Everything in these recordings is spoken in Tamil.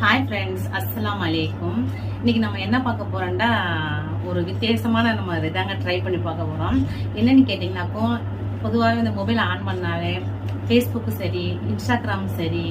ஹாய் ஃப்ரெண்ட்ஸ் அஸ்லாம் அலைக்கும் இன்னைக்கு நம்ம என்ன பார்க்க போறோம்னா ஒரு வித்தியாசமான நம்ம இதாங்க ட்ரை பண்ணி பார்க்க போறோம். என்னன்னு கேட்டிங்கனாக்கும் பொதுவாகவே இந்த மொபைல் ஆன் பண்ணாலே ஃபேஸ்புக்கும் சரி இன்ஸ்டாகிராமும் சரி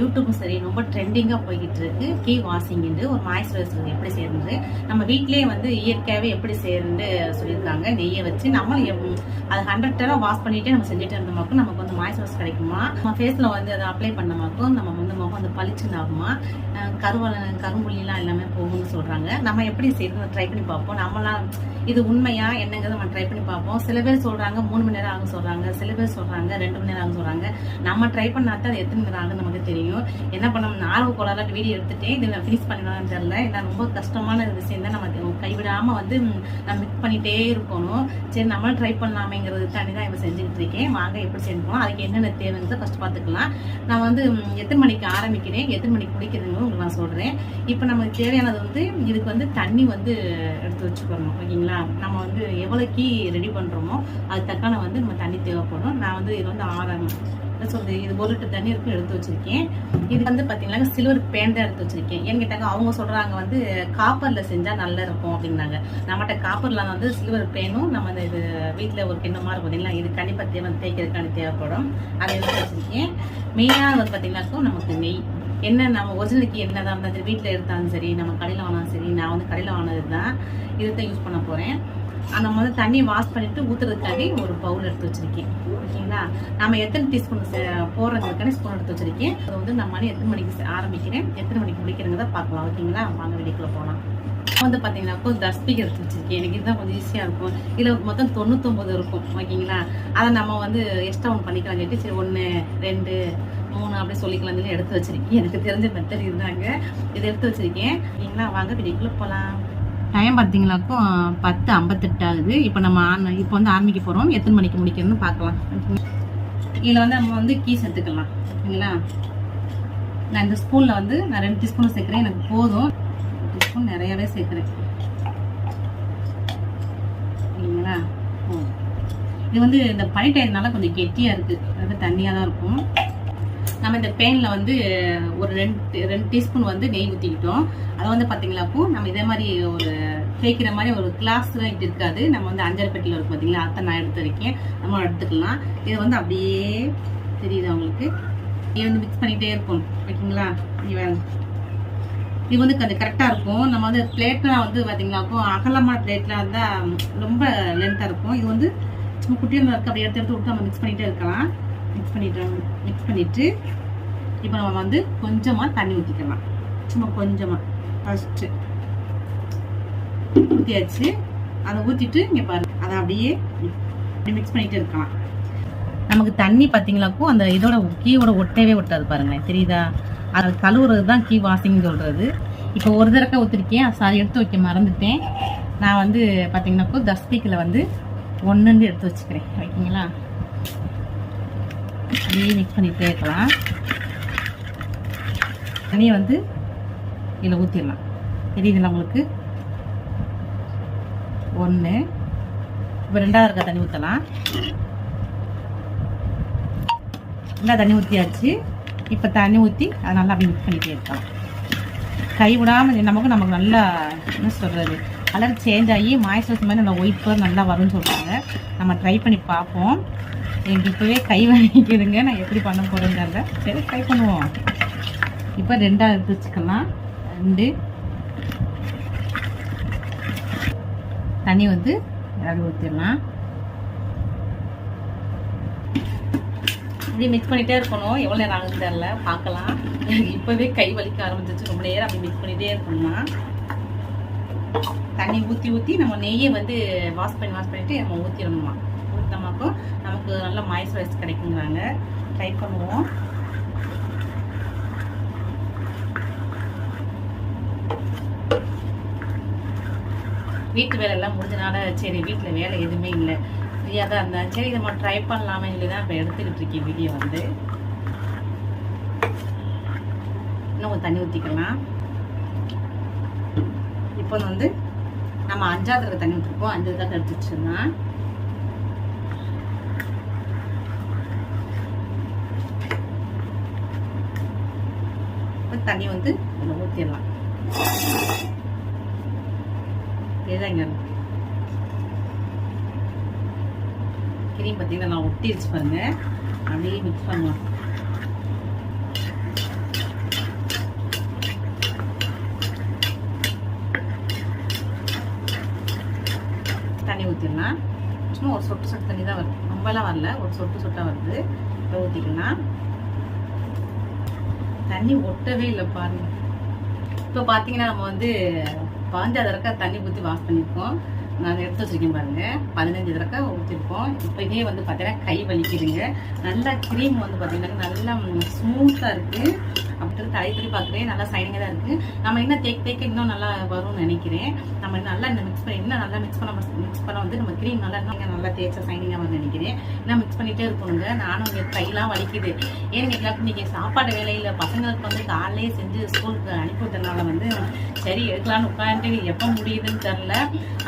யூடியூப்பும் சரி ரொம்ப ட்ரெண்டிங்காக போய்கிட்டு இருக்கு. கீ வாஷிங்னு ஒரு மாய்ஸ்சரைசர் எப்படி செய்யறது நம்ம வீட்லேயே வந்து இயற்கையாகவே எப்படி செய்யறதுன்னு சொல்லியிருக்காங்க? நெய்யை வச்சு நம்ம அது ஹண்ட்ரட் டேராக வாஷ் பண்ணிட்டே நம்ம செஞ்சுட்டு இருந்தோம்னாக்கும் நம்ம வந்து மாய்ஸ்சரைஸ் கிடைக்குமா? நம்ம ஃபேஸில் வந்து அதை அப்ளை பண்ணமாக்கும் நம்ம வந்து முகம் வந்து பளிச்சுன்னு ஆகுமா? அஹ் கரும்புள்ளிலாம் எல்லாமே போகும்னு சொல்கிறாங்க நம்ம எப்படி செய்யணும் ட்ரை பண்ணி பார்ப்போம்? நம்மளாம் இது உண்மையா? என்னங்கிறத நம்ம ட்ரை பண்ணி பார்ப்போம். சில பேர் சொல்கிறாங்க மூணு மணி நேரம் ஆகும் சொல்கிறாங்க சில பேர் சொல்கிறாங்க ரெண்டு மணி நேரம் ஆகும் சொல்கிறாங்க நம்ம ட்ரை பண்ணாதான் அது எத்தனை மணி நேரம் ஆகும்னு நமக்கு தெரியும். என்ன பண்ணணும் ஆர்வ கோளாறு வீடியோ எடுத்துட்டேன் இதை நான் ஃபினிஷ் பண்ணிடலாம்னு தெரில ஏன்னா ரொம்ப கஷ்டமான விஷயம் தான் நம்ம கைவிடாமல் வந்து நம்ம மிக்ஸ் பண்ணிகிட்டே இருக்கணும். சரி நம்மளும் ட்ரை பண்ணலாமேங்கிறது தாண்டி தான் இப்போ செஞ்சுக்கிட்டு இருக்கேன். வாங்க எப்படி செய்யணும் செஞ்சுக்கலாம் அதுக்கு என்னென்ன தேவைங்கிறத ஃபஸ்ட் பார்த்துக்கலாம். நான் வந்து எத்தனை மணிக்கு ஆரம்பிக்கிறேன் எத்தனை மணிக்கு முடிக்கிறதுன்னு உங்களுக்கு நான் சொல்கிறேன் இப்போ நமக்கு தேவையானது வந்து இதுக்கு வந்து தண்ணி வந்து எடுத்து வச்சுக்கணும் ஓகேங்களா? நம்ம வந்து எவ்வளோ கீ ரெடி பண்ணுறோமோ அது தக்கான வந்து நம்ம தண்ணி தேவைப்படும். நான் வந்து இது வந்து ஆரம் என்ன சொல்றது இது ஒரு லிட்டர் தண்ணி இருக்கும் எடுத்து வச்சிருக்கேன். இது வந்து பாத்தீங்கன்னா சில்வர் பேன் தான் எடுத்து வச்சிருக்கேன். ஏன்னு கேட்டாங்க அவங்க சொல்றாங்க வந்து காப்பர்ல செஞ்சா நல்லா இருக்கும் அப்படின்னாங்க. நம்மகிட்ட காப்பர்ல வந்து சில்வர் பேனும் நம்ம இந்த இது வீட்டில் ஒரு கிண்ணமா இருக்கும் பாத்தீங்களா? இது கண்டிப்பா தேவை தேய்க்கிறதுக்கான தேவைப்படும். அதை எடுத்து வச்சிருக்கேன். மெயினா வந்து பாத்தீங்கன்னாக்கும் நமக்கு நெய். என்ன நம்ம ஒரிஜினலுக்கு என்னதான் இருந்தாலும் சரி வீட்டில் எடுத்தாலும் சரி நம்ம கடையில் வாங்கினாலும் சரி நான் வந்து கடையில் வாங்கினது தான் இதை தான் யூஸ் பண்ண போகிறேன் நம்ம வந்து தண்ணியை வாஷ் பண்ணிட்டு ஊற்றுறதுக்காண்டி ஒரு பவுல் எடுத்து வச்சிருக்கேன். ஓகேங்களா? நம்ம எத்தனை டீஸ்பூன் போடுறதுக்கான ஸ்பூன் எடுத்து வச்சிருக்கேன். அதை வந்து நம்ம மணி எத்தனை மணிக்கு ஆரம்பிக்கிறேன்? எத்தனை மணிக்கு முடிக்கிறேங்கிறத பார்க்கலாம். ஓகேங்களா? வாங்க வெளிக்குள்ள போகலாம் வந்து பார்த்தீங்கன்னா தஸ்பிக் எடுத்து வச்சிருக்கேன். எனக்கு இதுதான் கொஞ்சம் ஈஸியாக இருக்கும். இதில் மொத்தம் தொண்ணூத்தொம்பது இருக்கும். ஓகேங்களா? அதை நம்ம வந்து எக்ஸ்ட்ரா ஒன்று பண்ணிக்கலாம் சொல்லிட்டு சரி ஒன்று ரெண்டு மூணு அப்படி சொல்லிக்கலாம் சொல்லி எடுத்து வச்சிருக்கேன். எனக்கு தெரிஞ்ச மெத்தட் இருந்தாங்க இதை எடுத்து வச்சிருக்கேன். ஓகேங்களா? வாங்க வீடியோக்குள்ளே போகலாம் டைம் பார்த்தீங்களாக்கும் பத்து ஐம்பத்தெட்டு ஆகுது. இப்போ நம்ம ஆன் இப்போ வந்து ஆரம்பிக்க போகிறோம் எத்தனை மணிக்கு முடிக்கணும்னு பார்க்கலாம். இதில் வந்து நம்ம வந்து கீ சேர்த்துக்கலாம் ஓகேங்களா நான் இந்த ஸ்பூனில் வந்து நான் ரெண்டு டீஸ்பூன் சேர்க்குறேன். எனக்கு போதும். டீஸ்பூன் நிறையாவே சேர்க்குறேன். சரிங்களா? போதும். இது வந்து இந்த பனி டயர்னால கொஞ்சம் கெட்டியாக இருக்குது அதாவது தண்ணியாக தான் இருக்கும். நம்ம இந்த பேனில் வந்து ஒரு ரெண்டு ரெண்டு டீஸ்பூன் வந்து நெய் ஊற்றிக்கிட்டோம் அதை வந்து பார்த்தீங்களாப்போ நம்ம இதே மாதிரி ஒரு தேய்க்கிற மாதிரி ஒரு கிளாஸ் இப்படி இருக்காது. நம்ம வந்து அஞ்சரை பெட்டியில் இருக்கும் பார்த்தீங்களா அத்தை நான் எடுத்துருக்கேன் நம்ம எடுத்துக்கலாம். இதை வந்து அப்படியே தெரியுது அவங்களுக்கு இது வந்து மிக்ஸ் பண்ணிகிட்டே இருக்கும் ஓகேங்களா? இது வந்து கொஞ்சம் கரெக்டாக இருக்கும். நம்ம வந்து பிளேட்லாம் வந்து பார்த்தீங்கன்னாக்கோ அகலமான பிளேட்லாம் இருந்தால் ரொம்ப லென்த்தாக இருக்கும். இது வந்து சும்மா குட்டியாக இருக்க அப்படி எடுத்து எடுத்து விட்டு நம்ம மிக்ஸ் பண்ணிகிட்டே இருக்கலாம். மிக்ஸ் பண்ணிட்டோம் மிக்ஸ் பண்ணிவிட்டு இப்போ நம்ம வந்து கொஞ்சமாக தண்ணி ஊற்றிக்கலாம் சும்மா கொஞ்சமாக ஃபஸ்ட்டு ஊற்றியாச்சு அதை ஊற்றிட்டு இங்கே பாருங்க. அதை அப்படியே அப்படி மிக்ஸ் பண்ணிகிட்டு இருக்கலாம். நமக்கு தண்ணி பார்த்தீங்களாக்கும் அந்த இதோட கீவோட ஒட்டவே ஒட்டாது பாருங்களேன். தெரியுதா? அதை கழுவுறது தான் கீ வாஷிங் சொல்கிறது இப்போ ஒரு தடவை ஊற்றிருக்கேன் சாரி எடுத்து வைக்க மறந்துட்டேன். நான் வந்து பார்த்தீங்கன்னாக்கோ தஸ்பீக்கில் வந்து ஒன்றுன்னு எடுத்து வச்சுக்கிறேன். ஓகேங்களா அப்படியே மிக்ஸ் பண்ணிகிட்டே இருக்கலாம். தண்ணியை வந்து இதில் ஊற்றிடலாம். தெரியுதுங்களா உங்களுக்கு ஒன்று. இப்போ ரெண்டாவது இருக்க தண்ணி ஊற்றலாம். ரெண்டாவது தண்ணி ஊற்றியாச்சு. இப்போ தண்ணி ஊற்றி அதை நல்லா அப்படி மிக்ஸ் பண்ணிகிட்டே இருக்கலாம். கை விடாமல் நமக்கு நமக்கு நல்லா என்ன சொல்கிறது கலர் சேஞ்ச் ஆகி மாய்ஸ்சரைஸ் மாதிரி நல்லா ஒயிட் கலர் நல்லா வரும்னு சொல்கிறாங்க நம்ம ட்ரை பண்ணி பார்ப்போம். எனக்கு இப்போவே கை வலிக்குதுங்க. நான் எப்படி பண்ண போகிறேங்கிறத சரி ட்ரை பண்ணுவோம். இப்போ ரெண்டாக எடுத்து வச்சுக்கலாம். ரெண்டு. தண்ணி வந்து இறகு ஊற்றிடலாம் இப்படி மிக்ஸ் பண்ணிகிட்டே இருக்கணும். எவ்வளோ நேரம் ஆகுது தெரில பார்க்கலாம். இப்போவே கை வலிக்க ஆரம்பிச்சிச்சு ரொம்ப நேரம் அப்படி மிக்ஸ் பண்ணிகிட்டே இருக்கணும்னா தண்ணி ஊற்றி ஊற்றி நம்ம நெய்யை வந்து வாஷ் பண்ணி வாஷ் பண்ணிட்டு நம்ம ஊற்றிடணுமா ஊற்றினோமாக்கும் நமக்கு நல்ல மாய்ஸ்சரைஸ் கிடைக்குங்கிறாங்க. ட்ரை பண்ணுவோம். வீட்டு வேலை எல்லாம் முடிஞ்சனால சரி வீட்டில் வேலை எதுவுமே இல்லை. ஃப்ரீயாக தான் இருந்தேன். சரி இதை நம்ம ட்ரை பண்ணலாமே சொல்லி தான் இப்போ எடுத்துக்கிட்டு இருக்கேன் வீடியோ வந்து. இன்னும் தண்ணி ஊற்றிக்கலாம் இப்போ வந்து நம்ம அஞ்சாவது தண்ணி ஊற்றிருக்கோம் அஞ்சாவது தடவை எடுத்து வச்சிருந்தேன் தண்ணி வந்து இதில் ஊற்றிடலாம் இதுதாங்க கிரீம் பார்த்தீங்கன்னா நான் ஒட்டிருச்சு பாருங்க. அப்படியே மிக்ஸ் பண்ணலாம். தண்ணி ஊற்றிடலாம் சும்மா ஒரு சொட்டு சொட்டு தண்ணி தான் வருது. ரொம்பலாம் வரல. ஒரு சொட்டு சொட்டாக வருது. இதை ஊற்றிக்கலாம் தண்ணி ஒட்டவே இல்லை பாருங்க. இப்போ பார்த்தீங்கன்னா நம்ம வந்து பாஞ்சாவது தடக்கா தண்ணி ஊற்றி வாஷ் பண்ணியிருக்கோம் நான் எடுத்து வச்சுருக்கேன் பாருங்க. பதினஞ்சு தடக்கா ஊற்றிருக்கோம் இப்போ இதே வந்து பார்த்தீங்கன்னா கை வலிக்குதுங்க. நல்லா க்ரீம் வந்து பார்த்தீங்கன்னா நல்லா ஸ்மூத்தாக இருக்குது அப்படி தலைப்படி பார்க்குறேன் நல்லா சைனிங்காக தான் இருக்குது நம்ம இன்னும் தேக்க தேக்க இன்னும் நல்லா வரும்னு நினைக்கிறேன். நம்ம நல்லா இந்த மிக்ஸ் பண்ணி இன்னும் நல்லா மிக்ஸ் பண்ண மிக்ஸ் பண்ண வந்து நம்ம க்ரீம் நல்லா இன்னும் நல்லா தேய்ச்சா சைனிங்காக வரும்னு நினைக்கிறேன். இன்னும் மிக்ஸ் பண்ணிகிட்டே இருக்கணுங்க. நானும் இங்கே கையெல்லாம் வலிக்குது. ஏன்னு கேட்கலாம் இன்னைக்கு சாப்பாடு வேலையில் பசங்களுக்கு வந்து காலையே செஞ்சு ஸ்கூலுக்கு அனுப்பி விட்டனால வந்து சரி எடுக்கலாம்னு உட்காந்துட்டு எப்போ முடியுதுன்னு தெரில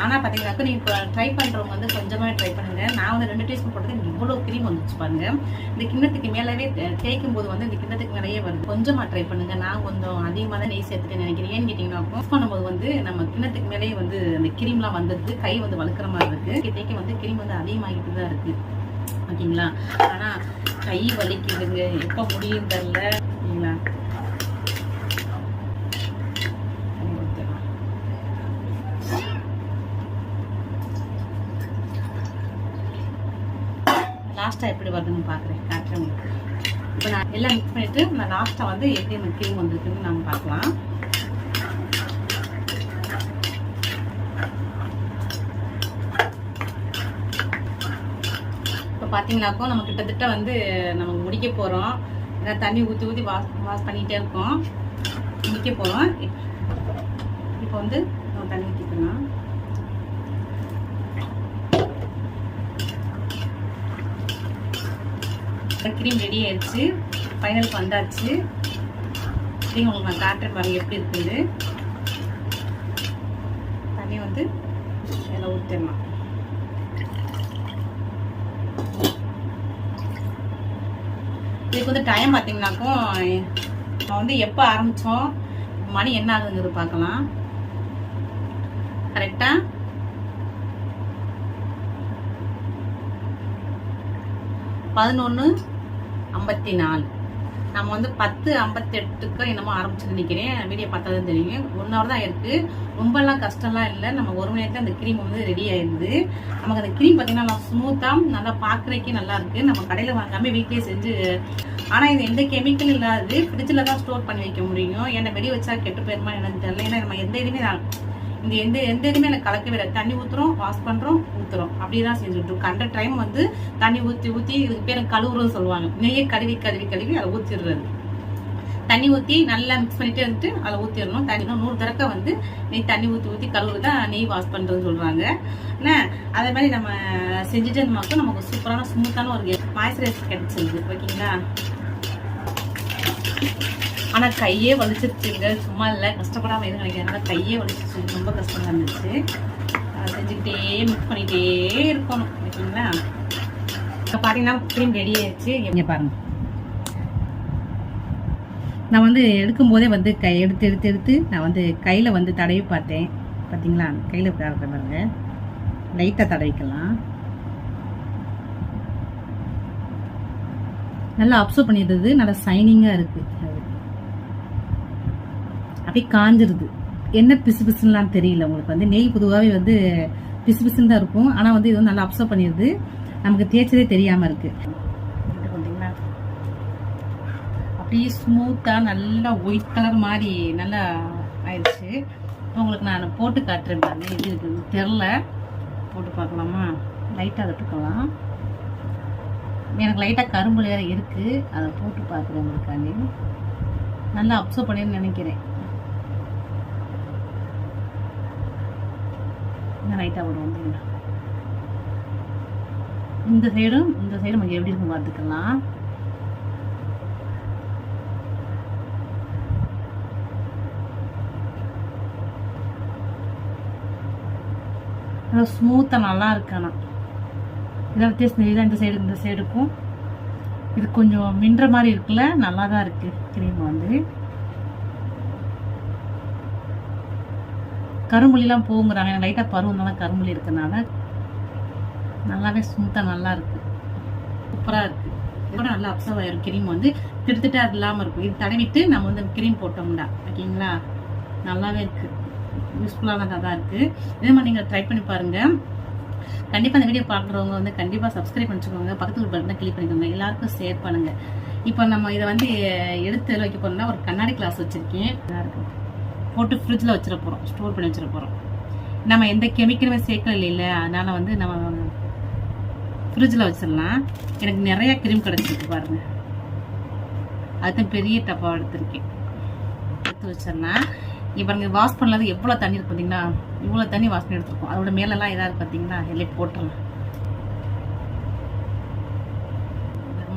ஆனால் பார்த்தீங்கன்னாக்கா நீங்கள் ட்ரை பண்ணுறவங்க வந்து கொஞ்சமாக ட்ரை பண்ணுங்கள் நான் வந்து ரெண்டு டீஸ்பூன் போட்டது இவ்வளோ க்ரீம் வந்துச்சு பாருங்கள் இந்த கிண்ணத்துக்கு மேலவே தேய்க்கும் போது வந்து இந்த கிண்ணத்துக்கு மேலேயே வருது. கொஞ்சமாக ட்ரை பண்ணுங்க. நான் கொஞ்சம் அதிகமாக தான் நெய் சேர்த்துட்டு நினைக்கிறேன். ஏன்னு கேட்டிங்கன்னா மிக்ஸ் பண்ணும்போது வந்து நம்ம கிண்ணத்துக்கு மேலேயே வந்து அந்த கிரீம்லாம் வந்துடுது கை வந்து வழுக்கிற மாதிரி இருக்கு. தேய்க்க வந்து கிரீம் வந்து அதிகமாகிட்டு தான் இருக்கு. ஓகேங்களா? ஆனா கை வலிக்குதுங்க. எப்போ முடியும் தெரில ஓகேங்களா? லாஸ்ட்டாக எப்படி வருதுன்னு பார்க்குறேன் காட்டுறேன் உங்களுக்கு. இப்போ நான் எல்லாம் மிக்ஸ் பண்ணிவிட்டு நான் லாஸ்ட்டாக வந்து எப்படி அந்த க்ரீம் வந்துருக்குன்னு நம்ம பார்க்கலாம். இப்போ பார்த்தீங்கன்னாக்கோ நம்ம கிட்டத்தட்ட வந்து நம்ம முடிக்க போகிறோம் ஏன்னா தண்ணி ஊற்றி ஊற்றி வாஷ் வாஷ் பண்ணிகிட்டே இருக்கோம். முடிக்க போகிறோம் இப்போ வந்து நம்ம தண்ணி ஊற்றிக்கலாம் க்ரீம் ரெடி ஆயிடுச்சு. ஃபைனலுக்கு வந்தாச்சு. சரி உங்களுக்கு நான் காட்டுறேன் பாருங்க எப்படி இருக்குது தண்ணி வந்து இதில் ஊற்றிடலாம் இதுக்கு வந்து டைம் பார்த்தீங்கன்னாக்கும் நான் வந்து எப்போ ஆரம்பித்தோம் மணி என்ன ஆகுதுங்கிறது பார்க்கலாம். கரெக்டாக பதினொன்று ஐம்பத்தி நாலு நம்ம வந்து பத்து ஐம்பத்தெட்டுக்கு என்னமோ ஆரம்பிச்சு நினைக்கிறேன் வீடியோ பார்த்தா தெரியும். ஒன் ஹவர் தான் இருக்குது ரொம்பலாம் கஷ்டம்லாம் இல்லை. நம்ம ஒரு மணி நேரத்தில் அந்த க்ரீம் வந்து ரெடி ஆயிடுது நமக்கு அந்த க்ரீம் பார்த்தீங்கன்னா நல்லா ஸ்மூத்தாக நல்லா பார்க்குறக்கே நல்லா இருக்குது நம்ம கடையில் வாங்காமல் வீட்டிலேயே செஞ்சு ஆனால் இது எந்த கெமிக்கல் இல்லாது ஃப்ரிட்ஜில் தான் ஸ்டோர் பண்ணி வைக்க முடியும். ஏன்னா வெடி வச்சா கெட்டு போயிருமா என்னன்னு தெரியல. ஏன்னா நம்ம எந்த இதுவுமே இந்த எந்த எந்த இதுவுமே எனக்கு கலக்கவே இல்லை. தண்ணி ஊற்றுறோம் வாஷ் பண்ணுறோம் ஊற்றுறோம் அப்படி தான் செஞ்சுட்டு இருக்கோம் கண்ட டைம் வந்து தண்ணி ஊற்றி ஊற்றி இதுக்கு பேர் கழுவுறதுன்னு சொல்லுவாங்க. நெய்யை கழுவி கழுவி கழுவி அதை ஊற்றிடுறது தண்ணி ஊற்றி நல்லா மிக்ஸ் பண்ணிட்டு வந்துட்டு அதில் ஊற்றிடணும் தண்ணி நூறு தடக்க வந்து நெய் தண்ணி ஊற்றி ஊற்றி கழுவுறது தான் நெய் வாஷ் பண்ணுறதுன்னு சொல்கிறாங்க என்ன? அதே மாதிரி நம்ம செஞ்சுட்டு இருந்தோம்னாக்கா நமக்கு சூப்பரான ஸ்மூத்தான ஒரு மாய்ஸ்சரைசர் கிடைச்சிருது ஓகேங்களா? ஆனால் கையே வலிச்சிருச்சுங்க சும்மா இல்லை. கஷ்டப்படாமல் எதுவும் நினைக்கிறேன் கையே வலிச்சிருச்சு. ரொம்ப கஷ்டமாக இருந்துச்சு. அதை செஞ்சுக்கிட்டே மிக்ஸ் பண்ணிகிட்டே இருக்கணும். ஓகேங்களா இப்போ பார்த்தீங்கன்னா க்ரீம் ரெடி ஆயிடுச்சு. எங்கே பாருங்க. நான் வந்து எடுக்கும்போதே வந்து கை எடுத்து எடுத்து எடுத்து நான் வந்து கையில் வந்து தடவி பார்த்தேன். பார்த்தீங்களா கையில் பாருங்க. லைட்டாக தடவிக்கலாம். நல்லா அப்சர்வ் பண்ணிடுறது. நல்லா சைனிங்காக இருக்குது அது அப்படியே காஞ்சிருது. என்ன பிசு பிசுலாம் தெரியல உங்களுக்கு வந்து. நெய் பொதுவாகவே வந்து பிசு பிசுன்னு தான் இருக்கும். ஆனால் வந்து இது வந்து நல்லா அப்சர்வ் பண்ணிடுது நமக்கு தேய்ச்சதே தெரியாமல் இருக்குது அப்படியே ஸ்மூத்தாக நல்லா ஒயிட் கலர் மாதிரி நல்லா ஆயிடுச்சு. உங்களுக்கு நான் போட்டு காட்டுறேன் பாருங்க. இது இருக்குது தெரில. போட்டு பார்க்கலாமா? லைட்டாக விட்டுக்கலாம் எனக்கு லைட்டாக கரும்பு வேறு இருக்குது அதை போட்டு பார்க்குறேன் உங்களுக்காண்டி. நல்லா அப்சர்வ் பண்ணின்னு நினைக்கிறேன். இன்னும் லைட்டாக வரும் இந்த சைடும் இந்த சைடும் நமக்கு எப்படி இருக்கும் பார்த்துக்கலாம். நல்லா ஸ்மூத்தாக நல்லா இருக்கானா. இதை இதான் வித்தியாசம் தெரியுது? இந்த சைடு இந்த சைடுக்கும் இது கொஞ்சம் மின்ற மாதிரி இருக்குல்ல? நல்லா தான் இருக்குது கிரீம் வந்து. கரும்புலிலாம் போகுங்கிறாங்க. லைட்டாக பருவம்னால கரும்புலி இருக்கிறனால நல்லாவே ஸ்மூத்தாக நல்லா இருக்கு. சூப்பராக இருக்குது இதோட நல்லா அப்சர்வ் ஆயிரும் கிரீம் வந்து திருத்திட்டு அது இல்லாமல் இருக்கும். இது தடவிட்டு நம்ம வந்து கிரீம் போட்டோம்டா. ஓகேங்களா? நல்லாவே இருக்குது யூஸ்ஃபுல்லானதாக தான் இருக்குது இதே மாதிரி நீங்கள் ட்ரை பண்ணி பாருங்கள் கண்டிப்பாக இந்த வீடியோ பார்க்குறவங்க வந்து கண்டிப்பாக சப்ஸ்கிரைப் பண்ணிச்சுக்கோங்க. பக்கத்து ஒரு பட்டனை கிளிக் பண்ணிக்கோங்க. எல்லாருக்கும் ஷேர் பண்ணுங்கள் இப்போ நம்ம இதை வந்து எடுத்து வைக்க போறோம்னா ஒரு கண்ணாடி கிளாஸ் வச்சுருக்கேன். இதா போட்டு ஃப்ரிட்ஜில் வச்சிட போகிறோம் ஸ்டோர் பண்ணி வச்சிட போகிறோம் நம்ம எந்த கெமிக்கலுமே சேர்க்கல இல்லைல்ல அதனால் வந்து நம்ம ஃப்ரிட்ஜில் வச்சிடலாம் எனக்கு நிறையா க்ரீம் கிடச்சிருக்கு பாருங்கள் அதுதான் பெரிய டப்பா எடுத்திருக்கேன். எடுத்து வச்சிடலாம் இப்போ பாருங்க வாஷ் பண்ணலாது எவ்வளோ தண்ணி இருக்கு பார்த்தீங்கன்னா இவ்வளோ தண்ணி வாஷ் பண்ணி எடுத்துருக்கோம். அதோட மேலெல்லாம் எதாவது பார்த்தீங்கன்னா எல்லாம் போட்டுடலாம்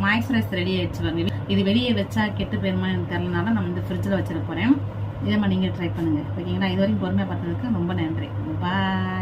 மாய்ஸ்சரைஸ் ரெடி ஆயிடுச்சு பாருங்க. இது வெளியே வச்சா கெட்டு போயிருமா எனக்கு தெரியலனால நம்ம இந்த ஃப்ரிட்ஜில் வச்சிட போகிறேன் இதே மாதிரி நீங்கள் ட்ரை பண்ணுங்கள் ஓகேங்களா இது வரைக்கும் பொறுமையாக பார்த்ததுக்கு ரொம்ப நன்றி. பாய்